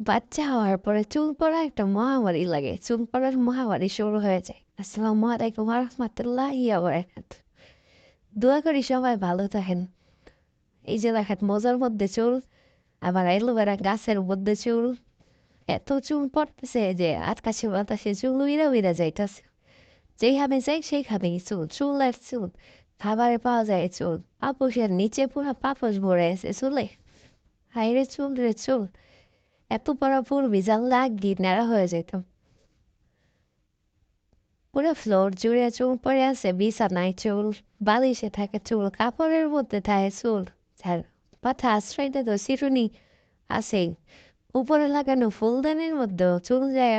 বাচ্চা হওয়ার পরে চুল পড়া একটা মহামারী লাগে। চুল পড়ার মহামারী শুরু হয়ে যায়। আসসালামু আলাইকুম রহমতুল্লাহ ইয়াবরাকাত দোয়া করি সবাই ভালো থাকেন। এই যে দেখেন, মজার মধ্যে চুল, আবার এলোভেরা গাছের মধ্যে চুল। এত চুল পড়তেছে যে আটকাছে বাতাসে চুল উইরা উইরা যাইতেছে। যেইভাবে যাই সেইভাবেই চুল চুল আর চুল। খাবারে পাওয়া যায় চুল। পাপসের নিচে পুরো পাপস ভরে আছে চুলে। হাই রে চুল রে চুল। জানলা গিট নেড়া হয়ে যেতাম পুরো ফ্লোর জুড়ে চুল পড়ে আছে, বিছানায় চুল, বালিশে থাকে চুল, কাপড়ের মধ্যে থাকে চুল পাথা আশ্রয়টা তো চিরুনি আছেই। উপরে লাগানো ফুলদানির মধ্যেও চুল যায়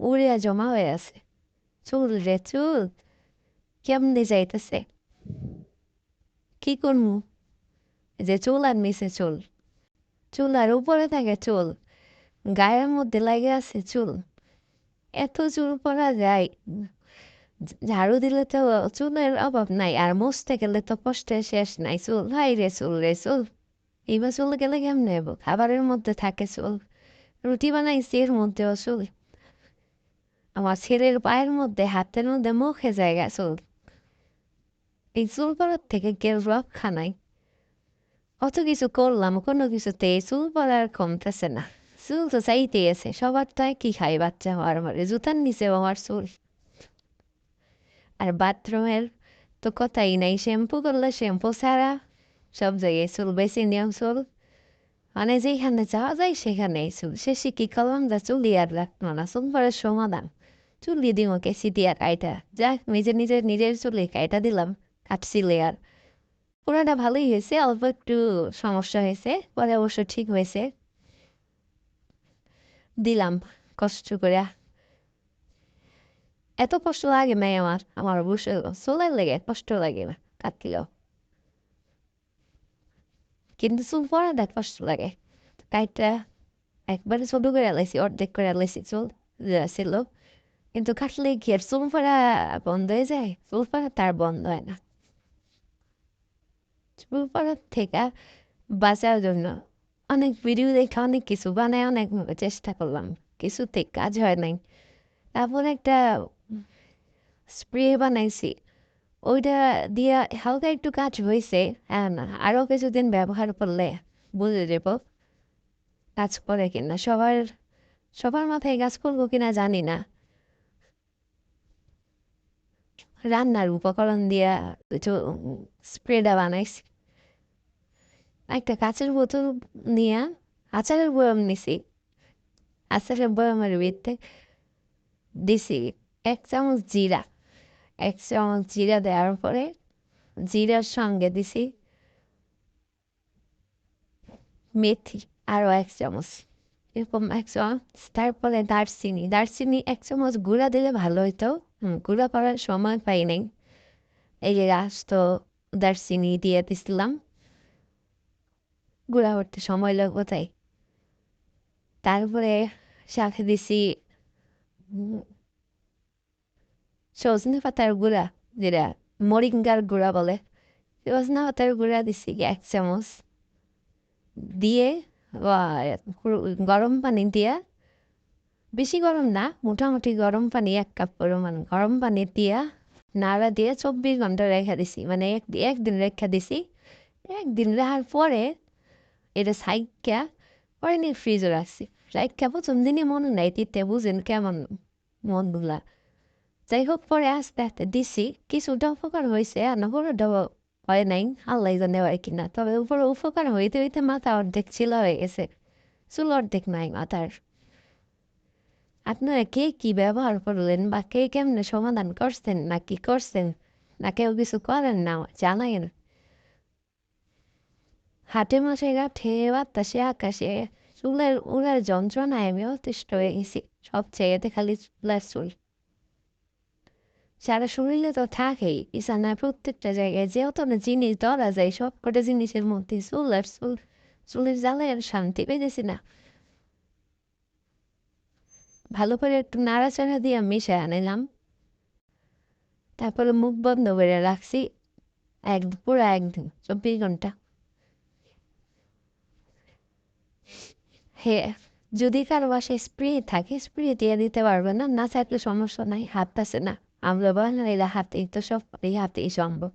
উড়িয়া জমা হয়ে আছে। চুল রে চুল, কেমনে যাইতেছে? কি করব যে চুল আর মিশে চুল। চুল আর উপরে থাকে চুল। গায়ের মধ্যে লাগে আছে, চুল। এত চুল পরা যায়। ঝাড়ু দিলে তো চুলের অভাব নাই, আর মুছতে গেলে তো কষ্টের শেষ নাই। চুল হাই রে চুল রে চুল। এইবার চুল গেলে কেমন নেব খাবারের মধ্যে থাকে চুল। রুটি বানাইছি, এর মধ্যেও চুল। আমার ছেলের পায়ের মধ্যে, হাতের মধ্যে মুখে জায়গা চুল। এই চুল পড়ার থেকে কেউ রক্ষা নাই অত কিছু করলাম, কোনো কিছুতে চুল পড়ার কমতেছে না। চুল তো চাইতে আছে সবার তাই কি খাই বাচ্চা হওয়ার মারে জুতার নিচে আমার চুল আর বাথরুমের তো কথাই নাই শ্যাম্পু করলে শ্যাম্পু ছাড়া সব জায়গায় চুল বেশি নিয়ম চুল মানে যেখানে যাওয়া যায় সেখানে চুল শেষে কি করলাম যা চুলি আর রাখতো না চুল পরে সমাধান চুলি দিম ওকে সিটি আর কাইটা যাক নিজের নিজের নিজের চুলি কাইটা দিলাম কাটছিলে আর পুরাটা ভালোই হয়েছে অল্প একটু সমস্যা হয়েছে পরে অবশ্য ঠিক হয়েছে দিলাম, কষ্ট করে। এত কষ্ট লাগে মেয়ে আমার আমার অবশ্য চুলের লেগে কষ্ট লাগে না কাটলেও কিন্তু চুল পড়াটা কষ্ট লাগে। কাইটা একবারে ছোট করে আলাইছি অর্ধেক করে আলাইছি চুল ছিল। কিন্তু কাটলে কি আর চুল পড়া বন্ধ হয়ে যায়? চুল পড়া তার বন্ধ হয় না। চুল পড়ার থেকে বাঁচার জন্য অনেক ভিডিও দেখে অনেক কিছু বানায় অনেক চেষ্টা করলাম কিছুতে কাজ হয় নাই তারপর একটা স্প্রে বানাইছি ওইটা দিয়ে হালকা একটু কাজ হয়েছে আরও কিছুদিন ব্যবহার করলে বুঝে যাব কাজ করে কিনা সবার সবার মাথায় কাজ করব কিনা জানি না রান্নার উপকরণ দিয়া স্প্রেটা বানাইছি একটা কাঁচের বোতল নিয়ে আচারের বয়াম নিছি। আচারের বয়ামের ভিতরে দিছি এক চামচ জিরা। এক চামচ জিরা দেওয়ার পরে জিরার সঙ্গে দিছি মেথি আরও এক চামচ। এরকম এক চামচ, তারপরে দারচিনি। দারচিনি এক চামচ গুঁড়া দিলে ভালো হইতো। গুঁড়া করার সময় পাই নাই। এই যে আস্ত দারচিনি দিয়ে দিছিলাম। গুঁড়া করতে সময় লাগবো তাই। তারপরে সাথে দিছি সজনে পাতার গুঁড়া, যেটা মরিঙ্গার গুঁড়া বলে। সজনে পাতার গুঁড়া দিছি এক চামচ। দিয়ে গরম পানি দিয়া, বেশি গরম না, মোটামুটি গরম পানি এক কাপ পরিমাণ। গরম পানি দিয়া নাড়া দিয়ে চব্বিশ ঘণ্টা রেখে দিছি মানে এক একদিন রেখে দিছি। একদিন রেখার পরে পরে নিয়ে ফ্রিজে রাখছি রাখা প্রথম দিনই মনে নাই তিতে বুঝেন কেমন মনগুলা যাই হোক পরে আস্তে আস্তে দিছি কিছুটা উপকার হয়েছে আর পুরোটা হয় নাই আল্লাহ জানে হয় কিনা তবে উপরে উপকার হইতে হইতে মাথা অর্ধেক ছিল হয়ে গেছে চুল অর্ধেক নাই মাথার আপনারা কে কি ব্যবহার করলেন বা কে কেমনে সমাধান করছেন না কি করছেন না কেউ কিছু করেন না জানাইন হাটে মাসে গাঠে বাতাসে আকাশে চুলের উড়ার যন্ত্রণায় আমি অতিষ্ঠ হয়ে গেছি সবচেয়েতে খালি চুলের চুল সারা শরীরে তো থাকেই বিছানায় প্রত্যেকটা জায়গায় যেহেতু না জিনিস ধরা যায় সব কটা জিনিসের মধ্যে চুল আর চুল চুলের জ্বালায় আর শান্তি পেয়েছি না ভালো করে একটু নাড়াচাড়া দিয়ে মিশে আনিলাম তারপরে মুখ বন্ধ করে রাখছি এক পুরো একদিন চব্বিশ ঘণ্টা হে, যদি কারও বাসায় স্প্রে থাকে, স্প্রে দিয়ে দিতে পারবে না না থাকলে সমস্যা নাই হাত আছে না। আমরা বাঙালিরা হাতেই তো সব, এই হাতেই সম্ভব।